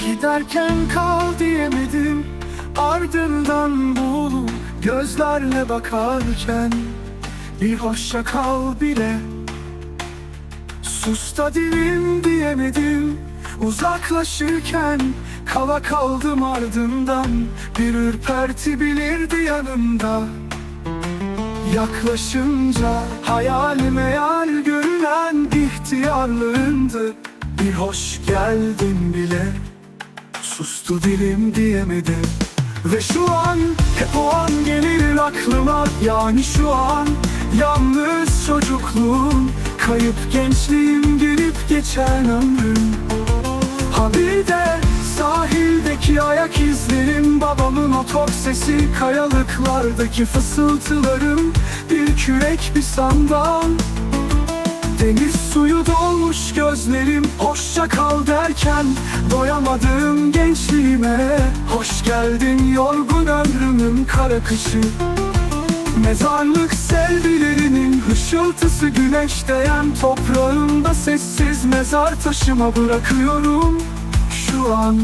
Giderken kal diyemedim Ardından bu gözlerle bakarken. Bir hoşça kal bile Sus da dilim diyemedim. Uzaklaşırken kala kaldım ardından Bir ürperti bilirdi yanımda. Yaklaşınca hayal meyal görünen ihtiyarlığındı. Bir hoş geldin bile Sustu dilim diyemedi. Ve şu an hep o an gelir aklıma. Yani şu an yalnız çocukluğum. Kayıp gençliğim gelip geçen ömrüm. Ha bir de sahildeki ayak izlerim. Babamın otok sesi kayalıklardaki fısıltılarım. Bir kürek bir sandal. Deniz suyu dolmuş gözlerim. Hoşça kal derken Doyamadım gençliğime Hoş geldin yorgun ömrümün kara kışı. Mezarlık selvilerinin hışıltısı Güneş değen toprağımda sessiz mezar taşıma bırakıyorum Şu an